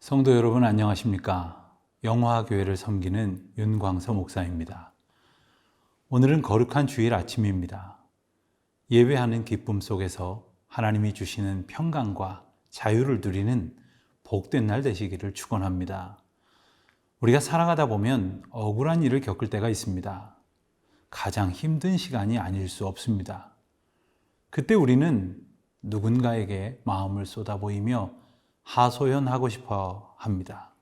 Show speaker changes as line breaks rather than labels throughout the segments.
성도 여러분 안녕하십니까? 영화교회를 섬기는 윤광서 목사입니다. 오늘은 거룩한 주일 아침입니다. 예배하는 기쁨 속에서 하나님이 주시는 평강과 자유를 누리는 복된 날 되시기를 축원합니다. 우리가 살아가다 보면 억울한 일을 겪을 때가 있습니다. 가장 힘든 시간이 아닐 수 없습니다. 그때 우리는 누군가에게 마음을 쏟아보이며 하소연하고 싶어 합니다.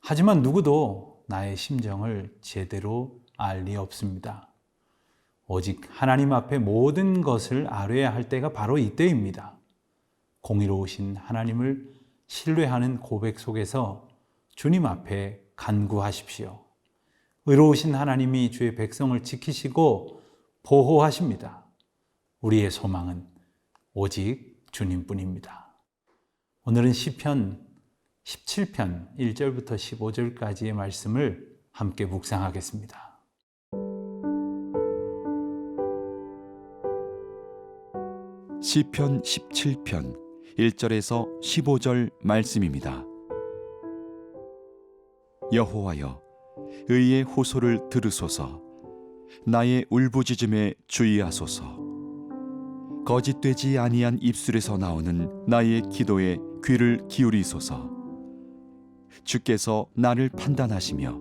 하지만 누구도 나의 심정을 제대로 알 리 없습니다. 오직 하나님 앞에 모든 것을 아뢰야 할 때가 바로 이때입니다. 공의로우신 하나님을 신뢰하는 고백 속에서 주님 앞에 간구하십시오. 의로우신 하나님이 주의 백성을 지키시고 보호하십니다. 우리의 소망은 오직 주님뿐입니다. 오늘은 시편 17편 1절부터 15절까지의 말씀을 함께 묵상하겠습니다.
시편 17편 1절에서 15절 말씀입니다. 여호와여 의의 호소를 들으소서. 나의 울부짖음에 주의하소서. 거짓되지 아니한 입술에서 나오는 나의 기도에 귀를 기울이소서. 주께서 나를 판단하시며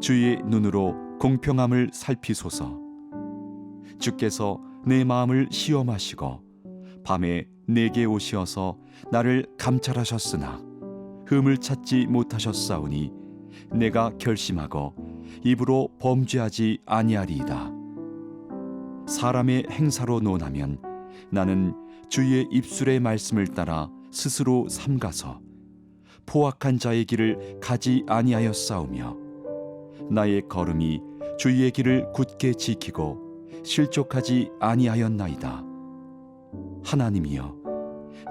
주의 눈으로 공평함을 살피소서. 주께서 내 마음을 시험하시고 밤에 내게 오시어서 나를 감찰하셨으나 흠을 찾지 못하셨사오니 내가 결심하고 입으로 범죄하지 아니하리이다. 사람의 행사로 논하면 나는 주의 입술의 말씀을 따라 스스로 삼가서 포악한 자의 길을 가지 아니하였사오며 나의 걸음이 주의 길을 굳게 지키고 실족하지 아니하였나이다. 하나님이여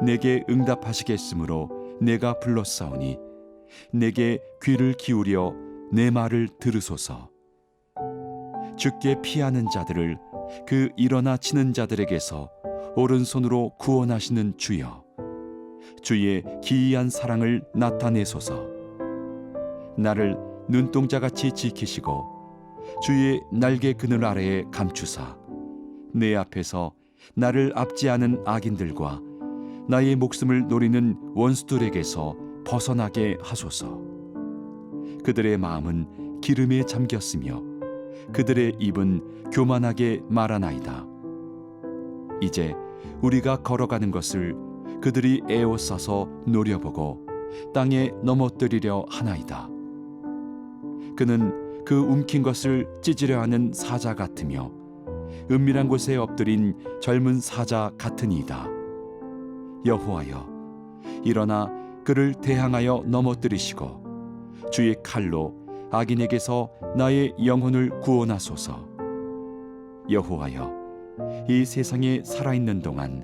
내게 응답하시겠으므로 내가 불렀사오니 내게 귀를 기울여 내 말을 들으소서. 주께 피하는 자들을 그 일어나 치는 자들에게서 오른손으로 구원하시는 주여 주의 기이한 사랑을 나타내소서. 나를 눈동자같이 지키시고 주의 날개 그늘 아래에 감추사 내 앞에서 나를 압제하는 악인들과 나의 목숨을 노리는 원수들에게서 벗어나게 하소서. 그들의 마음은 기름에 잠겼으며 그들의 입은 교만하게 말하나이다. 이제 우리가 걸어가는 것을 그들이 애워싸서 노려보고 땅에 넘어뜨리려 하나이다. 그는 그 움킨 것을 찢으려 하는 사자 같으며 은밀한 곳에 엎드린 젊은 사자 같으니이다. 여호와여, 일어나 그를 대항하여 넘어뜨리시고 주의 칼로 악인에게서 나의 영혼을 구원하소서. 여호와여, 이 세상에 살아있는 동안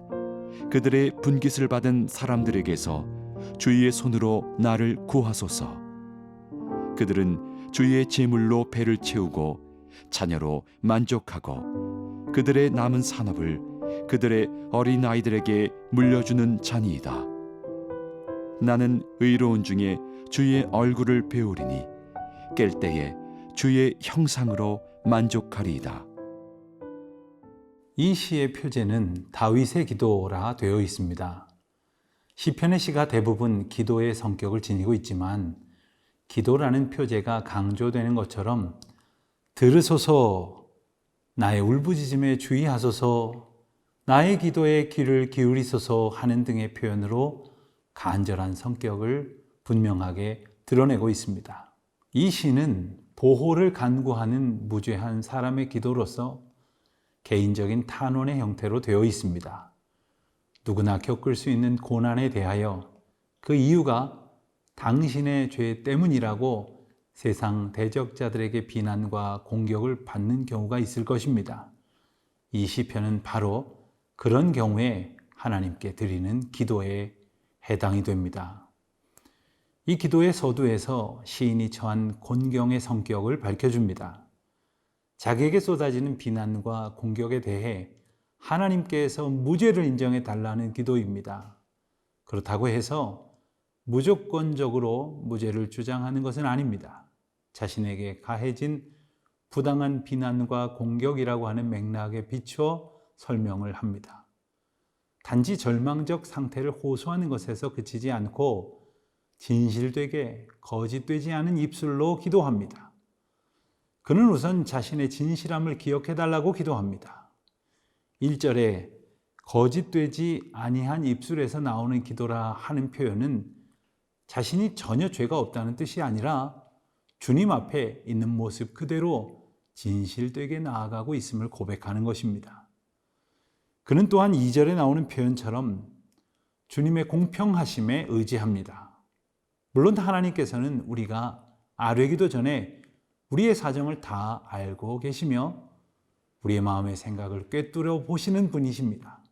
그들의 분깃을 받은 사람들에게서 주의 손으로 나를 구하소서. 그들은 주의 제물로 배를 채우고 자녀로 만족하고 그들의 남은 산업을 그들의 어린 아이들에게 물려주는 자니이다. 나는 의로운 중에 주의 얼굴을 배우리니 깰 때에 주의 형상으로 만족하리이다.
이 시의 표제는 다윗의 기도라 되어 있습니다. 시편의 시가 대부분 기도의 성격을 지니고 있지만 기도라는 표제가 강조되는 것처럼 들으소서 나의 울부짖음에 주의하소서 나의 기도에 귀를 기울이소서 하는 등의 표현으로 간절한 성격을 분명하게 드러내고 있습니다. 이 시는 보호를 간구하는 무죄한 사람의 기도로서 개인적인 탄원의 형태로 되어 있습니다. 누구나 겪을 수 있는 고난에 대하여 그 이유가 당신의 죄 때문이라고 세상 대적자들에게 비난과 공격을 받는 경우가 있을 것입니다. 이 시편은 바로 그런 경우에 하나님께 드리는 기도에 해당이 됩니다. 이 기도의 서두에서 시인이 처한 곤경의 성격을 밝혀줍니다. 자기에게 쏟아지는 비난과 공격에 대해 하나님께서 무죄를 인정해 달라는 기도입니다. 그렇다고 해서 무조건적으로 무죄를 주장하는 것은 아닙니다. 자신에게 가해진 부당한 비난과 공격이라고 하는 맥락에 비추어 설명을 합니다. 단지 절망적 상태를 호소하는 것에서 그치지 않고 진실되게 거짓되지 않은 입술로 기도합니다. 그는 우선 자신의 진실함을 기억해 달라고 기도합니다. 1절에 거짓되지 아니한 입술에서 나오는 기도라 하는 표현은 자신이 전혀 죄가 없다는 뜻이 아니라 주님 앞에 있는 모습 그대로 진실되게 나아가고 있음을 고백하는 것입니다. 그는 또한 2절에 나오는 표현처럼 주님의 공평하심에 의지합니다. 물론 하나님께서는 우리가 아뢰기도 전에 우리의 사정을 다 알고 계시며 우리의 마음의 생각을 꿰뚫어 보시는 분이십니다.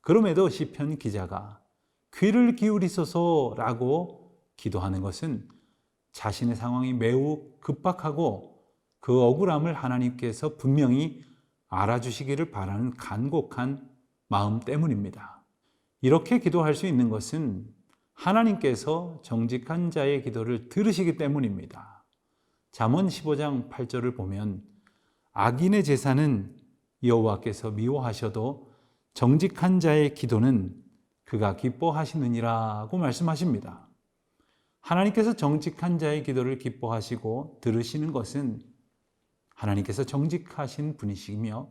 그럼에도 시편 기자가 귀를 기울이소서라고 기도하는 것은 자신의 상황이 매우 급박하고 그 억울함을 하나님께서 분명히 알아주시기를 바라는 간곡한 마음 때문입니다. 이렇게 기도할 수 있는 것은 하나님께서 정직한 자의 기도를 들으시기 때문입니다. 잠언 15장 8절을 보면 악인의 제사는 여호와께서 미워하셔도 정직한 자의 기도는 그가 기뻐하시느니라고 말씀하십니다. 하나님께서 정직한 자의 기도를 기뻐하시고 들으시는 것은 하나님께서 정직하신 분이시며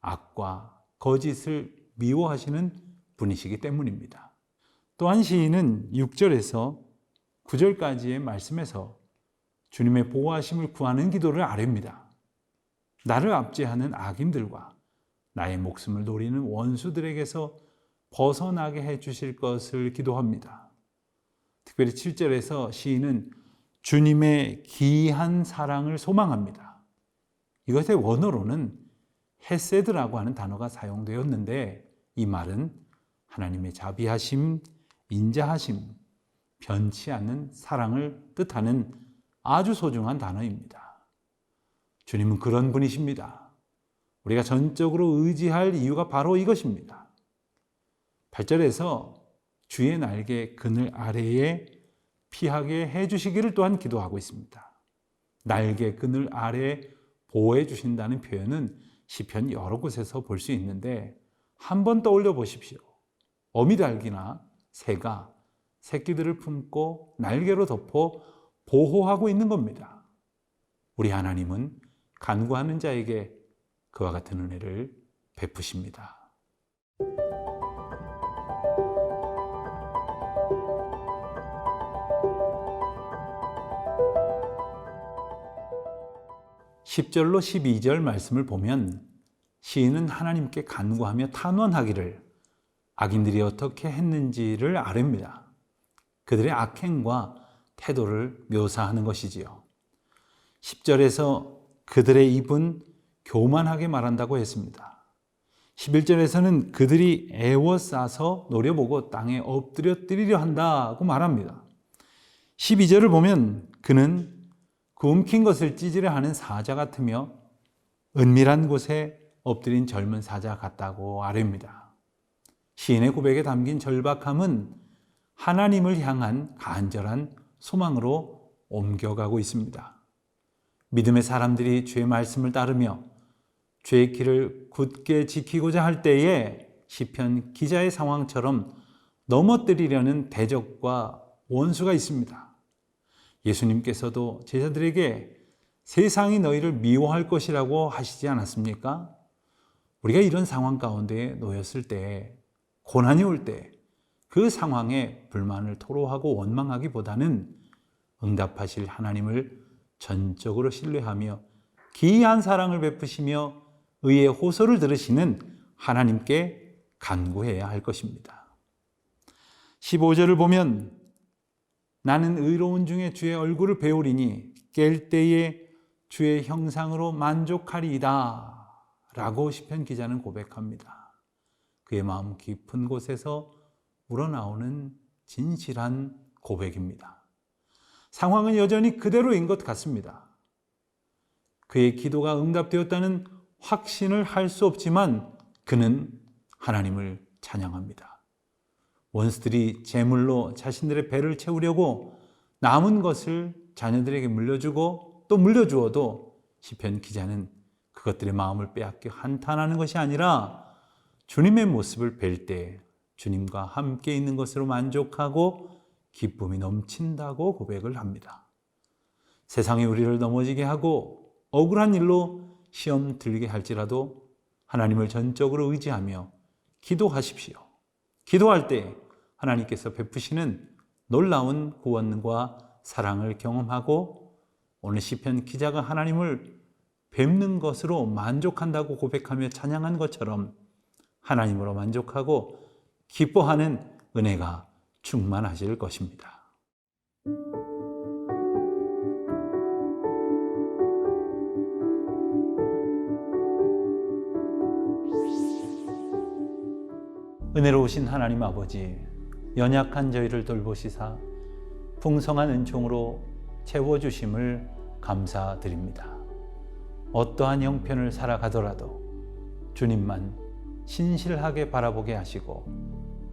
악과 거짓을 미워하시는 분이시기 때문입니다. 또한 시인은 6절에서 9절까지의 말씀에서 주님의 보호하심을 구하는 기도를 아뢰입니다. 나를 압제하는 악인들과 나의 목숨을 노리는 원수들에게서 벗어나게 해 주실 것을 기도합니다. 특별히 7절에서 시인은 주님의 기이한 사랑을 소망합니다. 이것의 원어로는 헤세드라고 하는 단어가 사용되었는데 이 말은 하나님의 자비하심, 인자하심, 변치 않는 사랑을 뜻하는 아주 소중한 단어입니다. 주님은 그런 분이십니다. 우리가 전적으로 의지할 이유가 바로 이것입니다. 8절에서 주의 날개 그늘 아래에 피하게 해 주시기를 또한 기도하고 있습니다. 날개 그늘 아래 보호해 주신다는 표현은 시편 여러 곳에서 볼 수 있는데 한번 떠올려 보십시오. 어미달기나 새가 새끼들을 품고 날개로 덮어 보호하고 있는 겁니다. 우리 하나님은 간구하는 자에게 그와 같은 은혜를 베푸십니다. 10절로 12절 말씀을 보면 시인은 하나님께 간구하며 탄원하기를 악인들이 어떻게 했는지를 아릅니다. 그들의 악행과 태도를 묘사하는 것이지요. 10절에서 그들의 입은 교만하게 말한다고 했습니다. 11절에서는 그들이 애워싸서 노려보고 땅에 엎드려 뜨리려 한다고 말합니다. 12절을 보면 그는 그 움킨 것을 찌지려 하는 사자 같으며 은밀한 곳에 엎드린 젊은 사자 같다고 아뢰입니다. 시인의 고백에 담긴 절박함은 하나님을 향한 간절한 소망으로 옮겨가고 있습니다. 믿음의 사람들이 주의 말씀을 따르며 주의 길을 굳게 지키고자 할 때에 시편 기자의 상황처럼 넘어뜨리려는 대적과 원수가 있습니다. 예수님께서도 제자들에게 세상이 너희를 미워할 것이라고 하시지 않았습니까? 우리가 이런 상황 가운데 놓였을 때, 고난이 올 때, 그 상황에 불만을 토로하고 원망하기보다는 응답하실 하나님을 전적으로 신뢰하며 기이한 사랑을 베푸시며 의의 호소를 들으시는 하나님께 간구해야 할 것입니다. 15절을 보면 나는 의로운 중에 주의 얼굴을 배우리니 깰 때에 주의 형상으로 만족하리이다. 라고 시편 기자는 고백합니다. 그의 마음 깊은 곳에서 우러나오는 진실한 고백입니다. 상황은 여전히 그대로인 것 같습니다. 그의 기도가 응답되었다는 확신을 할 수 없지만 그는 하나님을 찬양합니다. 원수들이 제물로 자신들의 배를 채우려고 남은 것을 자녀들에게 물려주고 또 물려주어도 시편 기자는 그것들의 마음을 빼앗겨 한탄하는 것이 아니라 주님의 모습을 뵐 때 주님과 함께 있는 것으로 만족하고 기쁨이 넘친다고 고백을 합니다. 세상이 우리를 넘어지게 하고 억울한 일로 시험 들게 할지라도 하나님을 전적으로 의지하며 기도하십시오. 기도할 때 하나님께서 베푸시는 놀라운 구원과 사랑을 경험하고 오늘 시편 기자가 하나님을 뵙는 것으로 만족한다고 고백하며 찬양한 것처럼 하나님으로 만족하고 기뻐하는 은혜가 충만하실 것입니다. 은혜로우신 하나님 아버지, 연약한 저희를 돌보시사 풍성한 은총으로 채워주심을 감사드립니다. 어떠한 형편을 살아가더라도 주님만 신실하게 바라보게 하시고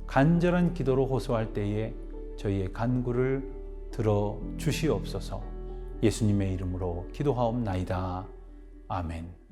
간절한 기도로 호소할 때에 저희의 간구를 들어 주시옵소서 예수님의 이름으로 기도하옵나이다. 아멘.